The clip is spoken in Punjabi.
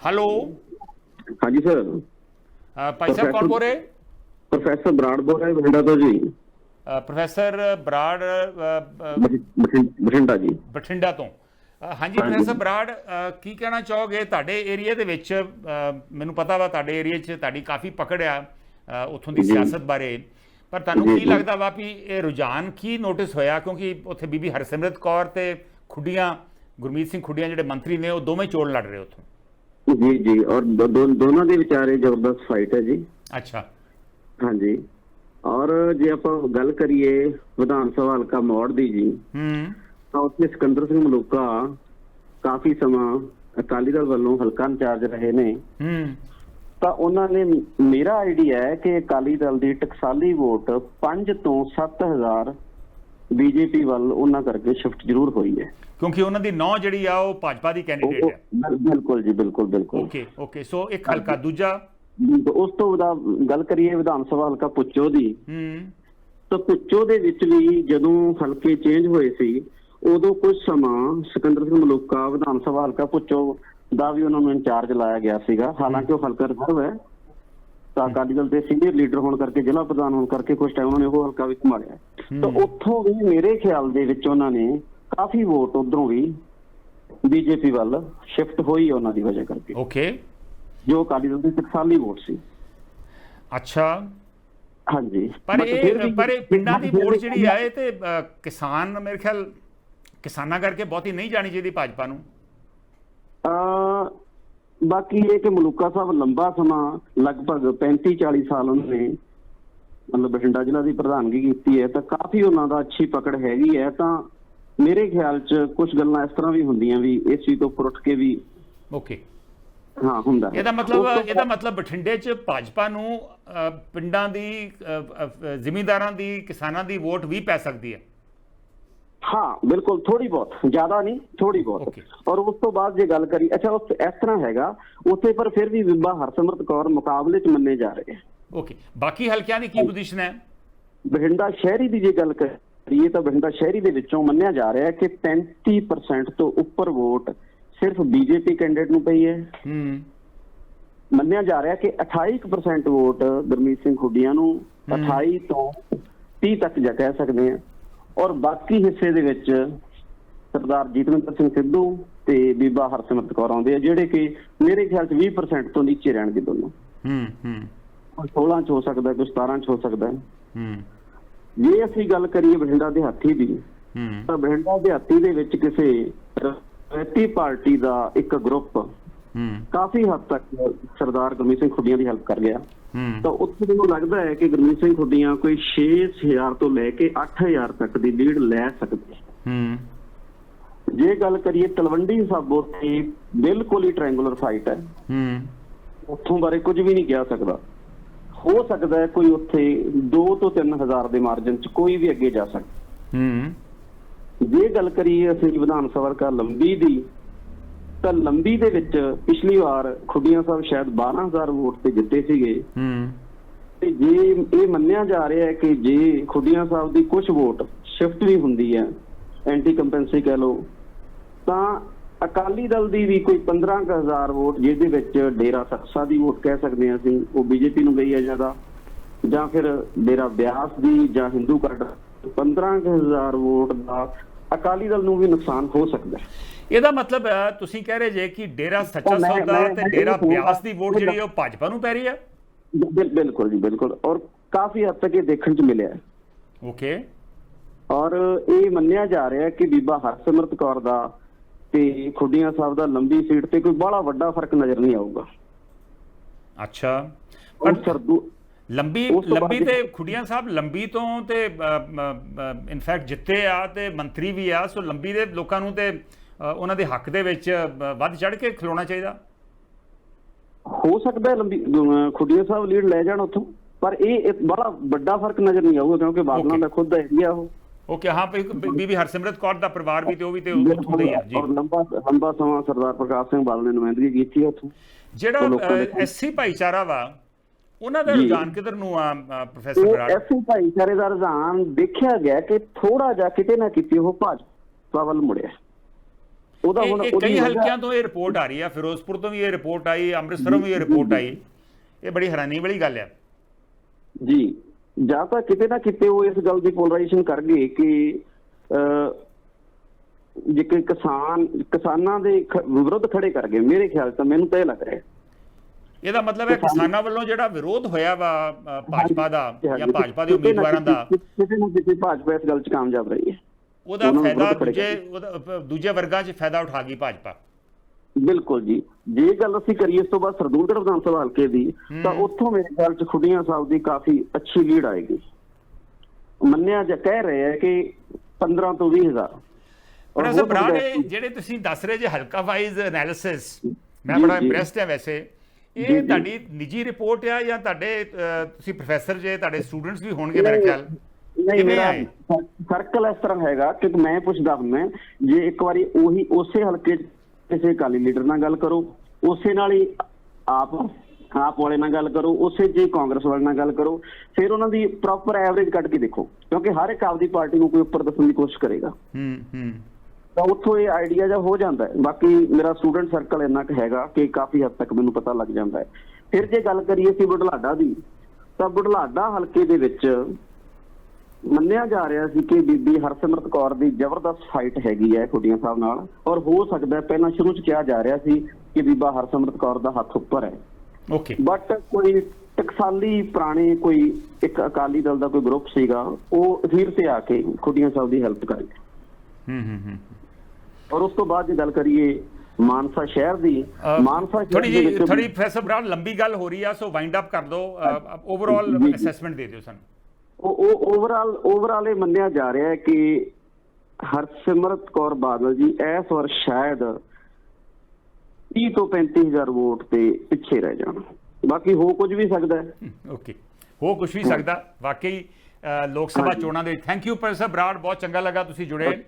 ਹੈਲੋ ਹਾਂਜੀ ਸਰ ਭਾਈ ਸਾਹਿਬ ਕੌਣ ਬੋਲ ਰਹੇ? ਪ੍ਰੋਫੈਸਰ ਬਰਾੜ ਬੋਲ ਰਿਹਾ ਬਠਿੰਡਾ ਤੋਂ ਜੀ। ਪ੍ਰੋਫੈਸਰ ਬਰਾੜ ਬਠਿੰਡਾ ਜੀ। ਬਠਿੰਡਾ ਤੋਂ। ਹਾਂਜੀ ਪ੍ਰੋਫੈਸਰ ਬਰਾੜ ਕੀ ਕਹਿਣਾ ਚਾਹੋਗੇ? ਤੁਹਾਡੇ ਏਰੀਆ ਦੇ ਵਿੱਚ ਮੈਨੂੰ ਪਤਾ ਵਾ ਤੁਹਾਡੇ ਏਰੀਆ 'ਚ ਤੁਹਾਡੀ ਕਾਫੀ ਪਕੜ ਆ ਉੱਥੋਂ ਦੀ। ਸਿਆਸਤ ਬਾਰੇ। ਪਰ ਤੁਹਾਨੂੰ ਕੀ। ਲੱਗਦਾ ਵਾ ਵੀ ਇਹ ਰੁਝਾਨ ਕੀ ਨੋਟਿਸ ਹੋਇਆ? ਕਿਉਂਕਿ ਉੱਥੇ ਬੀਬੀ ਹਰਸਿਮਰਤ ਕੌਰ ਤੇ ਖੁੱਡੀਆਂ ਗੁਰਮੀਤ ਸਿੰਘ ਖੁੱਡੀਆਂ ਜਿਹੜੇ ਮੰਤਰੀ ਨੇ ਉਹ ਦੋਵੇਂ ਚੋਣ ਲੜ ਰਹੇ ਉੱਥੋਂ। ਜੀ ਜੀ ਔਰ ਦੋਨਾਂ ਦੇ ਵਿਚਾਰੇ ਜ਼ਬਰਦਸਤ ਫਾਈਟ ਹੈ ਜੀ। ਅੱਛਾ। ਹਾਂਜੀ। ਔਰ ਜੇ ਆਪਾਂ ਗੱਲ ਕਰੀਏ ਵਿਧਾਨ ਸਭਾ ਹਲਕਾ ਮੌੜ ਦੀ ਜੀ ਹੂੰ। ਤਾਂ ਉੱਥੇ ਸਿਕੰਦਰ ਸਿੰਘ ਮਲੂਕਾ ਕਾਫੀ ਸਮਾਂ ਅਕਾਲੀ ਦਲ ਵੱਲੋਂ ਹਲਕਾ ਇੰਚਾਰਜ ਰਹੇ ਨੇ। ਹੂੰ। ਤਾਂ ਉਹਨਾਂ ਨੇ ਮੇਰਾ ਆਈਡੀਆ ਹੈ ਕਿ ਅਕਾਲੀ ਦਲ ਦੀ ਟਕਸਾਲੀ ਵੋਟ 5 ਤੋਂ 7000 ਬੀਜੇਪੀ ਵੱਲ ਉਹਨਾਂ ਕਰਕੇ ਸ਼ਿਫਟ ਜ਼ਰੂਰ ਹੋਈ ਹੈ। ਕਿਉਂਕਿ ਉਹਨਾਂ ਦੀ ਨੌ ਜਿਹੜੀ ਆ ਉਹ ਭਾਜਪਾ ਦੀ ਕੈਂਡੀਡੇਟ ਹੈ। ਬਿਲ- ਬਿਲਕੁਲ ਜੀ ਬਿਲਕੁਲ ਬਿਲਕੁਲ। ਓਕੇ ਓਕੇ ਸੋ ਇੱਕ ਹਲਕਾ ਦੂਜਾ? ਉਸ ਤੋਂ ਬਾਅਦ ਗੱਲ ਕਰੀਏ ਵਿਧਾਨ ਸਭਾ ਹਲਕਾ ਪੁੱਚੋ ਦੀ। ਹੂੰ। ਤਾਂ ਪੁੱਚੋ ਦੇ ਵਿੱਚ ਵੀ ਜਦੋਂ ਹਲਕੇ ਚੇਂਜ ਹੋਏ ਸੀ ਉਦੋਂ ਕੁਝ ਸਮਾਂ ਸਿਕੰਦਰ ਸਿੰਘ ਮਲੂਕਾ ਵਿਧਾਨ ਸਭਾ ਹਲਕਾ ਪੁੱਚੋ ਦਾ ਵੀ ਉਹਨਾਂ ਨੂੰ ਇੰਚਾਰਜ ਲਾਇਆ ਗਿਆ ਸੀਗਾ। ਹਾਲਾਂਕਿ ਉਹ ਹਲਕਾ ਰਿਜ਼ਰਵ ਹੈ। ਤਾਂ ਅਕਾਲੀ ਦਲ ਦੇ ਸੀਨੀਅਰ ਲੀਡਰ ਹੋਣ ਕਰਕੇ ਜ਼ਿਲ੍ਹਾ ਪ੍ਰਧਾਨ ਹੋਣ ਕਰਕੇ ਕੁਝ ਟਾਈਮ ਉਹਨਾਂ ਨੇ ਉਹ ਹਲਕਾ ਵੀ ਸੰਭਾਲਿਆ। ਤਾਂ ਉੱਥੋਂ ਵੀ ਮੇਰੇ ਖਿਆਲ ਦੇ ਵਿੱਚ ਉਹਨਾਂ ਨੇ ਕਾਫੀ ਵੋਟ ਉਧਰੋਂ ਵੀ ਬੀਜੇਪੀ ਵੱਲ ਸ਼ਿਫਟ ਹੋਈ ਉਹਨਾਂ ਦੀ ਵਜ੍ਹਾ ਕਰਕੇ। ਓਕੇ ਜੋ ਅਕਾਲੀ ਦਲ ਦੀ ਟਕਸਾਲੀ ਵੋਟ ਸੀ। ਅੱਛਾ। ਹਾਂਜੀ। ਪਰ ਇਹ ਪਰ ਇਹ ਪਿੰਡਾਂ ਦੀ ਵੋਟ ਜਿਹੜੀ ਆ ਇਹ ਤੇ ਕਿਸਾਨ ਮੇਰੇ ਖਿਆਲ ਕਿਸਾਨਾਂ ਕਰਕੇ ਬਹੁਤੀ ਨਹੀਂ ਜਾਣੀ ਚਾਹੀਦੀ ਭਾਜਪਾ ਨੂੰ। ਅਹ ਬਾਕੀ ਇਹ ਕਿ ਮਲੂਕਾ ਸਾਹਿਬ ਲੰਬਾ ਸਮਾਂ ਲਗਭਗ 35 40 ਸਾਲ ਉਹਨਾਂ ਨੇ ਮਤਲਬ ਬਠਿੰਡਾ ਜ਼ਿਲ੍ਹਾ ਦੀ ਪ੍ਰਧਾਨਗੀ ਕੀਤੀ ਹੈ ਤਾਂ ਕਾਫੀ ਉਹਨਾਂ ਦਾ ਅੱਛੀ ਪਕੜ ਹੈਗੀ ਹੈ ਤਾਂ ਮੇਰੇ ਖਿਆਲ 'ਚ ਕੁਝ ਗੱਲਾਂ ਇਸ ਤਰ੍ਹਾਂ ਵੀ ਹੁੰਦੀਆਂ ਵੀ ਇਸ ਚੀਜ਼ ਤੋਂ ਉੱਪਰ ਉੱਠ ਕੇ ਵੀ ਓਕੇ ਹਾਂ ਹੁੰਦਾ। ਇਹਦਾ ਮਤਲਬ ਇਹਦਾ ਮਤਲਬ ਬਠਿੰਡੇ 'ਚ ਭਾਜਪਾ ਨੂੰ ਪਿੰਡਾਂ ਦੀ ਜ਼ਿਮੀਂਦਾਰਾਂ ਦੀ ਕਿਸਾਨਾਂ ਦੀ ਵੋਟ ਵੀ ਪੈ ਸਕਦੀ ਹੈ। ਹਾਂ ਬਿਲਕੁਲ ਥੋੜੀ ਬਹੁਤ ਜ਼ਿਆਦਾ ਨਹੀਂ ਥੋੜੀ ਬਹੁਤ. ਔਰ ਉਸ ਤੋਂ ਬਾਅਦ ਜੇ ਗੱਲ ਕਰੀ ਅੱਛਾ ਉਸ ਇਸ ਤਰ੍ਹਾਂ ਹੈਗਾ ਉੱਥੇ ਪਰ ਫਿਰ ਵੀ ਬੀਬਾ ਹਰਸਿਮਰਤ ਕੌਰ ਮੁਕਾਬਲੇ 'ਚ ਮੰਨੇ ਜਾ ਰਹੇ। ਹੈ ਓਕੇ ਬਾਕੀ ਹਲਕਿਆਂ ਦੀ ਕੀ ਪੋਜੀਸ਼ਨ ਹੈ? ਬਠਿੰਡਾ ਸ਼ਹਿਰੀ ਦੀ ਜੇ ਗੱਲ ਕਰੀਏ ਤਾਂ ਬਠਿੰਡਾ ਸ਼ਹਿਰੀ ਦੇ ਵਿੱਚੋਂ ਮੰਨਿਆ ਜਾ ਰਿਹਾ ਹੈ ਕਿ 35% ਤੋਂ ਉੱਪਰ ਵੋਟ ਸਿਰਫ ਬੀਜੇਪੀ ਕੈਂਡੀਡੇਟ ਨੂੰ ਪਈ ਹੈ। ਹੂੰ। ਮੰਨਿਆ ਜਾ ਰਿਹਾ ਕਿ 28% ਵੋਟ ਗੁਰਮੀਤ ਸਿੰਘ ਖੁੱਡੀਆਂ ਨੂੰ 28 ਤੋਂ 30 ਤੱਕ ਜਾ ਕਹਿ ਸਕਦੇ ਹਾਂ। ਔਰ ਬਾਕੀ ਹਿੱਸੇ ਦੇ ਵਿੱਚ ਸਰਦਾਰ ਜੀਤਵਿੰਦਰ ਸਿੰਘ ਸਿੱਧੂ ਤੇ ਬੀਬਾ ਹਰਸਿਮਰਤ ਕੌਰ ਆਉਂਦੇ ਆ ਜਿਹੜੇ ਕਿ ਮੇਰੇ ਖਿਆਲ 'ਚ 20% ਤੋਂ ਨੀਚੇ ਰਹਿਣਗੇ ਦੋਨੋਂ। ਹੂੰ ਹੂੰ। ਕੋਈ 16 ਚ ਹੋ ਸਕਦਾ ਕੋਈ 17 ਚ ਹੋ ਸਕਦਾ। ਹੈ। ਜੇ ਅਸੀਂ ਗੱਲ ਕਰੀਏ ਬਠਿੰਡਾ ਦਿਹਾਤੀ ਦੀ ਹੂੰ। ਤਾਂ ਬਠਿੰਡਾ ਦਿਹਾਤੀ ਦੇ ਵਿੱਚ ਕਿਸੇ ਰੈਤੀ ਪਾਰਟੀ ਦਾ ਇੱਕ ਗਰੁੱਪ ਕਾਫੀ ਹੱਦ ਤੱਕ ਸਰਦਾਰ ਗੁਰਮੀਤ ਸਿੰਘ ਖੁੱਡੀਆਂ ਦੀ ਹੈਲਪ ਕਰ ਗਿਆ। ਤਾਂ ਉੱਥੇ ਮੈਨੂੰ ਲੱਗਦਾ ਹੈ ਕਿ ਗੁਰਮੀਤ ਸਿੰਘ ਖੁੱਡੀਆਂ ਕੋਈ 6000 ਤੋਂ ਲੈ ਕੇ 8000 ਤੱਕ ਦੀ ਲੀਡ ਲੈ ਸਕਦੇ ਹੈ। ਹੂੰ। ਜੇ ਗੱਲ ਕਰੀਏ ਤਲਵੰਡੀ ਸਾਬੋ ਤੇ ਬਿਲਕੁਲ ਹੀ ਟ੍ਰਾਇੰਗੂਲਰ ਫਾਈਟ ਹੈ। ਹੂੰ। ਉੱਥੋਂ ਬਾਰੇ ਕੁਝ ਵੀ ਨਹੀਂ ਕਿਹਾ ਸਕਦਾ। ਹੋ ਸਕਦਾ ਹੈ ਕੋਈ ਉੱਥੇ 2 ਤੋਂ 3000 ਦੇ ਮਾਰਜਨ ਚ ਕੋਈ ਵੀ ਅੱਗੇ ਜਾ ਸਕਦਾ ਹੂੰ। ਜੇ ਗੱਲ ਕਰੀਏ ਅਸੀਂ ਵਿਧਾਨ ਸਭਾ ਦਾ ਲੰਬੀ ਦੀ ਤਾਂ ਲੰਬੀ ਦੇ ਵਿੱਚ ਪਿਛਲੀ ਵਾਰ ਖੁੱਡੀਆਂ ਸਾਹਿਬ ਸ਼ਾਇਦ 12000 ਵੋਟ ਤੇ ਜਿੱਤੇ ਸੀਗੇ। ਹੂੰ। ਤੇ ਜੇ ਇਹ ਮੰਨਿਆ ਜਾ ਰਿਹਾ ਹੈ ਕਿ ਜੇ ਖੁੱਡੀਆਂ ਸਾਹਿਬ ਦੀ ਕੁਝ ਵੋਟ ਸ਼ਿਫਟ ਵੀ ਹੁੰਦੀ ਹੈ ਐਂਟੀ ਕੰਪੈਂਸੀ ਕਹਿ ਲਓ ਤਾਂ ਅਕਾਲੀ ਦਲ ਦੀ ਵੀ ਕੋਈ 15000 ਵੋਟ ਜਿਹਦੇ ਵਿੱਚ ਡੇਰਾ ਸਖਸਾ ਦੀ ਵੋਟ ਕਹਿ ਸਕਦੇ ਹਾਂ ਅਸੀਂ ਉਹ ਬੀਜੇਪੀ ਨੂੰ ਗਈ ਹੈ ਜ਼ਿਆਦਾ। ਜਾਂ ਫਿਰ ਡੇਰਾ ਬਿਆਸ ਦੀ ਜਾਂ ਹਿੰਦੂ ਕੱਢ 15000 ਵੋਟ ਦਾ ਅਕਾਲੀ ਦਲ ਨੂੰ ਵੀ ਨੁਕਸਾਨ ਹੋ ਸਕਦਾ ਇਹਦਾ ਮਤਲਬ ਤੁਸੀਂ ਕਹਿ ਰਹੇ ਜੇ ਕਿ ਡੇਰਾ ਸੱਚਾ ਸੌਦਾ ਤੇ ਡੇਰਾ ਬਿਆਸ ਦੀ ਵੋਟ ਜਿਹੜੀ ਉਹ ਭਾਜਪਾ ਨੂੰ ਪੈ ਰਹੀ ਹੈ? ਬਿਲ- ਬਿਲਕੁਲ ਜੀ ਬਿਲਕੁਲ। ਔਰ ਕਾਫੀ ਹੱਦ ਤੱਕ ਇਹ ਦੇਖਣ ਚ ਮਿਲਿਆ ਓਕੇ ਔਰ ਇਹ ਮੰਨਿਆ ਜਾ ਰਿਹਾ ਹੈ ਕਿ ਬੀਬਾ ਹਰਸਿਮਰਤ ਕੌਰ ਦਾ ਤੇ ਖੁੱਡੀਆਂ ਸਾਹਿਬ ਦਾ ਲੰਬੀ ਸੀਟ ਤੇ ਕੋਈ ਬੜਾ ਵੱਡਾ ਫ਼ਰਕ ਨਜ਼ਰ ਨਹੀਂ ਆਊਗਾ। ਅੱਛਾ। ਪਰ ਸਰਦੂ ਲੰਬੀ ਲੰਬੀ ਤੇ ਖੁੱਡੀਆਂ ਸਾਹਿਬ ਲੰਬੀ ਤੋਂ ਤੇ ਇਨਫੈਕਟ ਜਿੱਤੇ ਆ ਤੇ ਮੰਤਰੀ ਵੀ ਆ ਸੋ ਲੰਬੀ ਦੇ ਲੋਕਾਂ ਨੂੰ ਤੇ ਉਹਨਾਂ ਦੇ ਹੱਕ ਦੇ ਵਿੱਚ ਵੱਧ ਚੜ ਕੇ ਖਲੋਣਾ ਚਾਹੀਦਾ। ਹੋ ਸਕਦਾ ਲੰਬੀ ਖੁੱਡੀਆਂ ਸਾਹਿਬ ਲੀਡ ਲੈ ਜਾਣ ਉੱਥੋਂ ਪਰ ਇਹ ਇੱਕ ਬੜਾ ਵੱਡਾ ਫ਼ਰਕ ਨਜ਼ਰ ਨਹੀਂ ਆਊਗਾ ਕਿਉਂਕਿ ਬਾਦਲਾਂ. ਦਾ ਖੁਦ ਦਾ ਏਰੀਆ ਉਹ। ਓਕੇ ਹਾਂ ਵੀ ਬੀਬੀ ਹਰਸਿਮਰਤ ਕੌਰ ਦਾ ਪਰਿਵਾਰ ਵੀ ਤੇ ਉਹ ਵੀ ਤੇ ਉੱਥੋਂ ਦਾ ਹੀ ਆ ਜੀ। ਔਰ ਲੰਬਾ ਲੰਬਾ ਸਮਾਂ ਸਰਦਾਰ ਪ੍ਰਕਾਸ਼ ਸਿੰਘ ਬਾਦਲ ਨੇ ਨੁਮਾਇੰਦਗੀ ਕੀਤੀ ਉੱਥੋਂ। ਜਿਹੜਾ ਐਸਸੀ ਭਾਈਚਾਰਾ ਵਾ ਉਹਨਾਂ ਦਾ। ਰੁਝਾਨ ਕਿਧਰ ਨੂੰ ਆ ਪ੍ਰੋਫੈਸਰ ਬਰਾੜ? ਐਸੀ ਭਾਈਚਾਰੇ ਦਾ ਰੁਝਾਨ ਦੇਖਿਆ ਗਿਆ ਕਿ ਥੋੜਾ ਜਿਹਾ ਕਿਤੇ ਨਾ ਕਿਤੇ ਉਹ ਭਾਜਪਾ ਵੱਲ ਮੁੜਿਆ। ਉਹਦਾ ਹੁਣ ਕਈ ਹਲਕਿਆਂ ਤੋਂ ਇਹ ਰਿਪੋਰਟ ਆ ਰਹੀ ਹੈ ਫਿਰੋਜ਼ਪੁਰ ਤੋਂ ਵੀ ਇਹ ਰਿਪੋਰਟ ਆਈ ਅੰਮ੍ਰਿਤਸਰੋਂ ਵੀ ਇਹ ਰਿਪੋਰਟ ਆਈ। ਇਹ ਬੜੀ ਹੈਰਾਨੀ ਵਾਲੀ ਗੱਲ ਹੈ ਜੀ। ਜਾਂ ਤਾਂ ਕਿਤੇ ਨਾ ਕਿਤੇ ਉਹ ਇਸ ਗੱਲ ਦੀ ਪੋਲਰਾਈਜੇਸ਼ਨ ਕਰ ਗਏ ਕਿ ਜੇ ਕਿ ਕਿਸਾਨ ਕਿਸਾਨਾਂ ਦੇ ਵਿਰੁੱਧ ਖੜੇ ਕਰ ਗਏ ਮੇਰੇ ਖਿਆਲ ਤਾਂ ਮੈਨੂੰ ਤਾਂ ਇਹ ਲੱਗ ਰਿਹਾ ਇਹਦਾ ਮਤਲਬ ਹੈ ਕਿਸਾਨਾਂ ਵੱਲੋਂ ਜਿਹੜਾ ਵਿਰੋਧ ਹੋਇਆ ਵਾ ਭਾਜਪਾ ਦਾ ਜਾਂ ਭਾਜਪਾ ਦੇ ਉਮੀਦਵਾਰਾਂ ਦਾ ਕਿਤੇ ਨਾ ਕਿਤੇ ਭਾਜਪਾ ਇਸ ਗੱਲ 'ਚ ਕਾਮਯਾਬ ਰਹੀ ਹੈ। ਉਹਦਾ ਫਾਇਦਾ ਦੂਜੇ ਦੂਜੇ ਵਰਗਾਂ 'ਚ ਫਾਇਦਾ ਉਠਾ ਗਈ ਭਾਜਪਾ। ਬਿਲਕੁਲ ਜੀ ਜੇ ਗੱਲ ਅਸੀਂ ਕਰੀਏ ਇਸ ਤੋਂ ਬਾਅਦ ਸਰਦੂਲਗੜ੍ਹ ਵਿਧਾਨ ਸਭਾ ਹਲਕੇ ਦੀ ਤਾਂ ਉੱਥੋਂ ਮੇਰੇ ਖਿਆਲ 'ਚ ਖੁੱਡੀਆਂ ਸਾਹਿਬ ਦੀ ਕਾਫੀ ਅੱਛੀ ਲੀਡ ਆਏਗੀ ਮੰਨਿਆ ਜਾ ਕਹਿ ਰਹੇ ਹੈ ਕਿ 15 ਤੋਂ 20 ਹਜ਼ਾਰ ਔਰ ਪ੍ਰੋਫੈਸਰ ਹੋ ਬਰਾੜ ਜਿਹੜੇ ਤੁਸੀਂ ਦੱਸ ਰਹੇ ਜੇ ਹਲਕਾ ਵਾਈਜ਼ ਐਨਾਲਿਸਿਸ ਮੈਂ ਬੜਾ। ਇੰਪ੍ਰੈਸਡ ਹਾਂ ਵੈਸੇ ਇਹ। ਤੁਹਾਡੀ ਨਿੱਜੀ ਰਿਪੋਰਟ ਆ ਜਾਂ ਤੁਹਾਡੇ ਤੁਸੀਂ ਪ੍ਰੋਫੈਸਰ ਜੇ ਤੁਹਾਡੇ ਸਟੂਡੈਂਟਸ ਵੀ ਹੋਣਗੇ ਮੇਰੇ ਖਿਆਲ ਨਹੀਂ ਮੇਰਾ? ਸਰਕਲ ਇਸ ਤਰ੍ਹਾਂ ਹੈਗਾ ਕਿ ਮੈਂ ਪੁੱਛਦਾ ਹੁੰਦਾ ਜੇ ਇੱਕ ਵਾਰੀ ਉਹੀ ਉਸੇ ਹਲਕੇ ਕਿਸੇ ਅਕਾਲੀ ਲੀਡਰ ਨਾਲ ਗੱਲ ਕਰੋ ਉਸੇ ਨਾਲ ਹੀ ਆਪ ਆਪ ਵਾਲੇ ਨਾਲ ਗੱਲ ਕਰੋ ਉਸੇ ਹੀ ਕਾਂਗਰਸ ਵਾਲੇ ਨਾਲ ਗੱਲ ਕਰੋ ਫਿਰ ਉਹਨਾਂ ਦੀ ਪ੍ਰੋਪਰ ਐਵਰੇਜ ਕੱਢ ਕੇ ਦੇਖੋ ਕਿਉਂਕਿ ਹਰ ਇੱਕ ਆਪਦੀ ਪਾਰਟੀ ਨੂੰ ਕੋਈ ਉੱਪਰ ਦੱਸਣ ਦੀ ਕੋਸ਼ਿਸ਼ ਕਰੇਗਾ। ਹੂੰ ਹੂੰ। ਤਾਂ ਉੱਥੋਂ ਇਹ ਆਈਡੀਆ ਜਿਹਾ ਹੋ ਜਾਂਦਾ ਹੈ। ਬਾਕੀ ਮੇਰਾ ਸਟੂਡੈਂਟ ਸਰਕਲ ਇੰਨਾ ਕੁ ਹੈਗਾ ਕਿ ਕਾਫੀ ਹੱਦ ਤੱਕ ਮੈਨੂੰ ਪਤਾ ਲੱਗ ਜਾਂਦਾ ਹੈ। ਫਿਰ ਜੇ ਗੱਲ ਕਰੀਏ ਸੀ ਬੁਢਲਾਡਾ ਦੀ ਤਾਂ ਬੁਢਲਾਡਾ ਹਲਕੇ ਦੇ ਵਿੱਚ ਮੰਨਿਆ ਜਾ ਰਿਹਾ ਸੀ ਕਿ ਬੀਬੀ ਹਰਸਿਮਰਤ ਕੌਰ ਦੀ ਜ਼ਬਰਦਸਤ ਫਾਈਟ ਹੈਗੀ ਹੈ ਖੁੱਡੀਆਂ ਸਾਹਿਬ ਨਾਲ। ਔਰ ਹੋ ਸਕਦਾ ਪਹਿਲਾਂ ਸ਼ੁਰੂ 'ਚ ਕਿਹਾ ਜਾ ਰਿਹਾ ਸੀ ਕਿ ਬੀਬਾ ਹਰਸਿਮਰਤ ਕੌਰ ਦਾ ਹੱਥ ਉੱਪਰ ਹੈ। ਓਕੇ ਬਟ ਕੋਈ ਟਕਸਾਲੀ ਪੁਰਾਣੇ ਕੋਈ ਇੱਕ ਅਕਾਲੀ ਦਲ ਦਾ ਕੋਈ ਗਰੁੱਪ ਸੀਗਾ ਉਹ ਅਖੀਰ ਤੇ ਆ ਕੇ ਖੁੱਡੀਆਂ ਸਾਹਿਬ ਦੀ ਹੈਲਪ ਕਰੀ ਹੂੰ ਹੂੰ ਹੂੰ ਔਰ ਉਸ ਤੋਂ ਬਾਅਦ ਜੇ ਗੱਲ ਕਰੀਏ ਮਾਨਸਾ ਸ਼ਹਿਰ ਦੀ ਮਾਨਸਾ ਥੋੜੀ ਜੀ ਥੋੜੀ ਪ੍ਰੋਫੈਸਰ ਬਰਾੜ ਲੰਬੀ ਗੱਲ ਹੋ ਰਹੀ ਆ ਸੋ ਵਾਈਂਡ ਅਪ ਕਰ ਦਿਓ ਓਵਰਆਲ। ਅਸੈਸਮੈਂਟ ਦੇ ਦਿਓ ਸਾਨੂੰ। ਉਹ ਉਹ ਓਵਰਆਲ ਓਵਰਆਲ ਇਹ ਮੰਨਿਆ ਜਾ ਰਿਹਾ ਹੈ ਕਿ ਹਰਸਿਮਰਤ ਕੌਰ ਬਾਦਲ ਜੀ ਇਸ ਵਾਰ ਸ਼ਾਇਦ 30 ਤੋਂ 35000 ਵੋਟ ਤੇ ਪਿੱਛੇ ਰਹਿ ਜਾਣ। ਬਾਕੀ ਹੋ ਕੁਝ ਵੀ ਸਕਦਾ ਹੈ। ਓਕੇ। ਹੋ ਕੁਝ ਵੀ ਸਕਦਾ। ਵਾਕਈ ਲੋਕ ਸਭਾ। ਚੋਣਾਂ ਦੇ ਥੈਂਕ ਯੂ ਪ੍ਰੋਫੈਸਰ ਬਰਾੜ ਬਹੁਤ ਚੰਗਾ ਲੱਗਾ ਤੁਸੀਂ ਜੁੜੇ।